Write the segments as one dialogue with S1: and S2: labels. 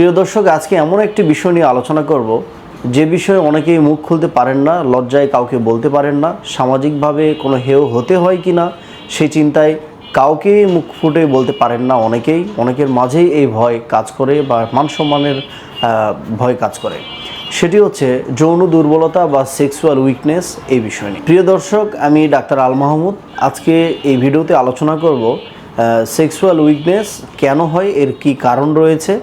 S1: প্রিয় দর্শক, আজকে এমন একটি বিষয় নিয়ে আলোচনা করব। যে বিষয়ে অনেকেই মুখ খুলতে পারেন না, লজ্জায় কাউকে বলতে পারেন না, সামাজিকভাবে কোনো হেয় হতে হয় কি না সেই চিন্তায় কাউকে মুখ ফুটে বলতে পারেন না অনেকেই। অনেকের মাঝেই এই ভয় কাজ করে বা মান সম্মানের ভয় কাজ করে। সেটি হচ্ছে যৌন দুর্বলতা বা সেক্সুয়াল উইকনেস এই বিষয় নিয়ে। প্রিয় দর্শক, আমি ডাক্তার আল মাহমুদ। আজকে এই ভিডিওতে আলোচনা করব সেক্সুয়াল উইকনেস কেন হয়, এর কি কারণ রয়েছে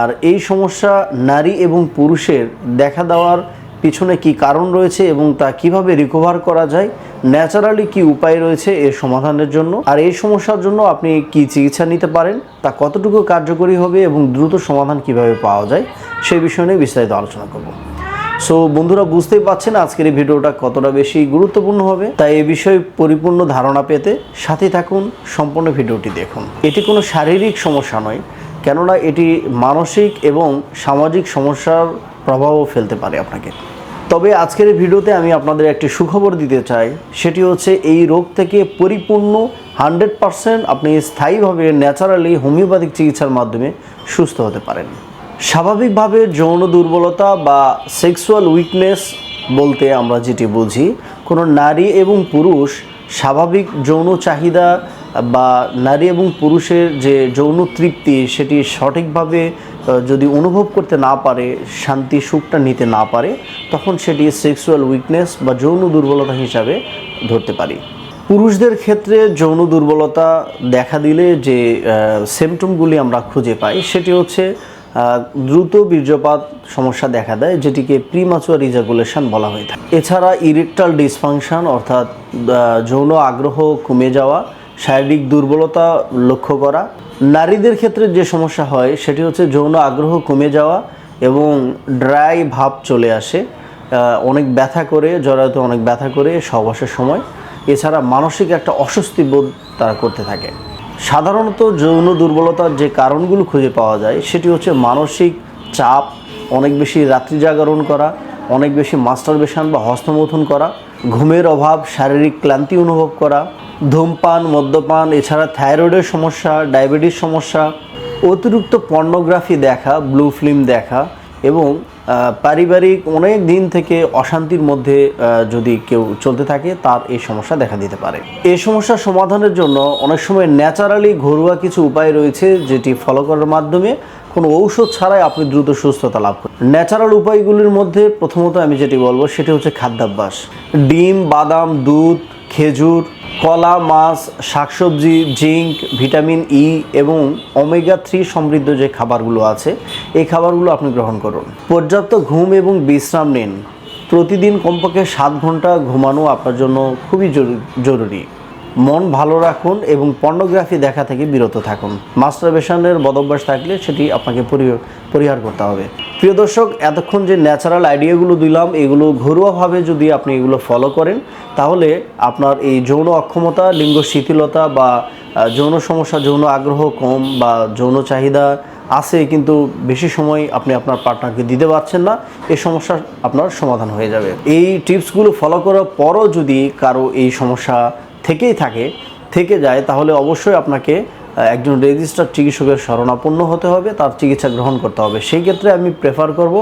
S1: আর এই সমস্যা নারী এবং পুরুষের দেখা দেওয়ার পিছনে কি কারণ রয়েছে এবং তা কীভাবে রিকভার করা যায় ন্যাচারালি কি উপায় রয়েছে এর সমাধানের জন্য? আর এই সমস্যার জন্য আপনি কি চিকিৎসা নিতে পারেন, তা কতটুকু কার্যকরী হবে এবং দ্রুত সমাধান কীভাবে পাওয়া যায় সেই বিষয় নিয়ে বিস্তারিত আলোচনা করব। সো বন্ধুরা বুঝতেই পাচ্ছেন আজকের এই ভিডিওটা কতটা বেশি গুরুত্বপূর্ণ হবে, তাই এই বিষয়ে পরিপূর্ণ ধারণা পেতে সাথে থাকুন, সম্পূর্ণ ভিডিওটি দেখুন। এটি কোনো শারীরিক সমস্যা নয় কেননা এটি মানসিক এবং সামাজিক সমস্যার প্রভাবও ফেলতে পারে আপনাকে। তবে আজকের ভিডিওতে আমি আপনাদের একটি সুখবর দিতে চাই, সেটি হচ্ছে এই রোগ থেকে পরিপূর্ণ হান্ড্রেড পারসেন্ট আপনি স্থায়ীভাবে ন্যাচারালি হোমিওপ্যাথিক চিকিৎসার মাধ্যমে সুস্থ হতে পারেন। স্বাভাবিকভাবে যৌন দুর্বলতা বা সেক্সুয়াল উইকনেস বলতে আমরা যেটি বুঝি, কোনো নারী এবং পুরুষ স্বাভাবিক যৌন চাহিদা বা নারী এবং পুরুষের যে যৌন তৃপ্তি, সেটি সঠিকভাবে যদি অনুভব করতে না পারে, শান্তি সুখটা নিতে না পারে, তখন সেটি সেক্সুয়াল উইকনেস বা যৌন দুর্বলতা হিসাবে ধরতে পারি। পুরুষদের ক্ষেত্রে যৌন দুর্বলতা দেখা দিলে যে সিমটমগুলি আমরা খুঁজে পাই, সেটি হচ্ছে দ্রুত বীর্যপাত সমস্যা দেখা দেয়, যেটিকে প্রিমাচুয়ার ইজাগুলেশন বলা হয়ে থাকে। এছাড়া ইরেকটাল ডিসফাংশন অর্থাৎ যৌন আগ্রহ কমে যাওয়া শারীরিক দুর্বলতা লক্ষ্য করা। নারীদের ক্ষেত্রে যে সমস্যা হয়, সেটি হচ্ছে যৌন আগ্রহ কমে যাওয়া এবং ড্রাই ভাব চলে আসে। অনেক ব্যথা করে, জরায়ুতে অনেক ব্যথা করে সহবাসের সময়। এছাড়া মানসিক একটা অস্বস্তি বোধ তারা করতে থাকে। সাধারণত যৌন দুর্বলতার যে কারণগুলো খুঁজে পাওয়া যায়, সেটি হচ্ছে মানসিক চাপ, অনেক বেশি রাত্রি জাগরণ করা, অনেক বেশি মাস্টারবেশন বা হস্তমৈথুন করা, ঘুমের অভাব, শারীরিক ক্লান্তি অনুভব করা ধূমপান, মদ্যপান, এছাড়া থাইরয়েডের সমস্যা, ডায়াবেটিস সমস্যা, অতিরিক্ত পর্নোগ্রাফি দেখা, ব্লু ফিল্ম দেখা এবং পারিবারিক অনেক দিন থেকে অশান্তির মধ্যে যদি কেউ চলতে থাকে, তার এই সমস্যা দেখা দিতে পারে। এই সমস্যার সমাধানের জন্য অনেক সময় ন্যাচারালি ঘরোয়া কিছু উপায় রয়েছে, যেটি ফলো করার মাধ্যমে কোনো ঔষধ ছাড়াই আপনি দ্রুত সুস্থতা লাভ করেন। ন্যাচারাল উপায়গুলির মধ্যে প্রথমত আমি যেটি বলব, সেটি হচ্ছে খাদ্যাভ্যাস। ডিম, বাদাম, দুধ, খেজুর কলা, মাছ, শাকসবজি, জিঙ্ক, ভিটামিন ই এবং ওমেগা থ্রি সমৃদ্ধ যে খাবারগুলো আছে, এই খাবারগুলো আপনি গ্রহণ করুন। পর্যাপ্ত ঘুম এবং বিশ্রাম নিন। প্রতিদিন কমপক্ষে সাত ঘণ্টা ঘুমানো আপনার জন্য খুবই জরু- জরুরি। মন ভালো রাখুন এবং পর্নোগ্রাফি দেখা থেকে বিরত থাকুন। মাস্টারবেশনের বদভ্যাস থাকলে সেটি আপনাকে পরি- পরিহার করতে হবে। প্রিয় দর্শক, এতক্ষণ যে ন্যাচারাল আইডিয়াগুলো দিলাম, এগুলো ঘরোয়াভাবে যদি আপনি এগুলো ফলো করেন, তাহলে আপনার এই যৌন অক্ষমতা, লিঙ্গ শিথিলতা বা যৌন সমস্যা, যৌন আগ্রহ কম বা যৌন চাহিদা আছে, কিন্তু বেশি সময় আপনি আপনার পার্টনারকে দিতে পারছেন না এই সমস্যার আপনার সমাধান হয়ে যাবে। এই টিপসগুলো ফলো করার পরও যদি কারও এই সমস্যা থেকেই থাকে, থেকে যায়, তাহলে অবশ্যই আপনাকে একজন রেজিস্টার চিকিৎসকের শরণাপন্ন হতে হবে, তার চিকিৎসা গ্রহণ করতে হবে। সেই ক্ষেত্রে আমি প্রেফার করব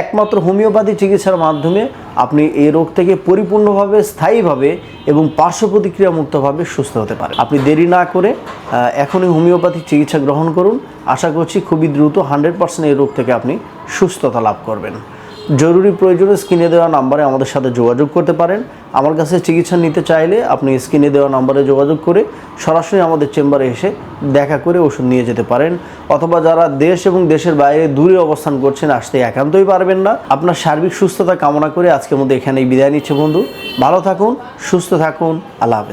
S1: একমাত্র হোমিওপ্যাথি চিকিৎসার মাধ্যমে আপনি এই রোগ থেকে পরিপূর্ণভাবে, স্থায়ীভাবে এবং পার্শ্ব প্রতিক্রিয়ামুক্তভাবে সুস্থ হতে পারেন। আপনি দেরি না করে এখনই হোমিওপ্যাথি চিকিৎসা গ্রহণ করুন। আশা করছি খুবই দ্রুত হান্ড্রেড পার্সেন্ট এই রোগ থেকে আপনি সুস্থতা লাভ করবেন। জরুরি প্রয়োজনে স্ক্রিনে দেওয়া নাম্বারে আমাদের সাথে যোগাযোগ করতে পারেন। আমার কাছে চিকিৎসা নিতে চাইলে আপনি স্ক্রিনে দেওয়া নাম্বারে যোগাযোগ করে সরাসরি আমাদের চেম্বারে এসে দেখা করে ওষুধ নিয়ে যেতে পারেন। অথবা যারা দেশ এবং দেশের বাইরে দূরে অবস্থান করছেন, আসতে একান্তই পারবেন না। আপনার সার্বিক সুস্থতা কামনা করে আজকের মধ্যে এখানেই বিদায় নিচ্ছে বন্ধু। ভালো থাকুন, সুস্থ থাকুন। আল্লাহ হাফেজ।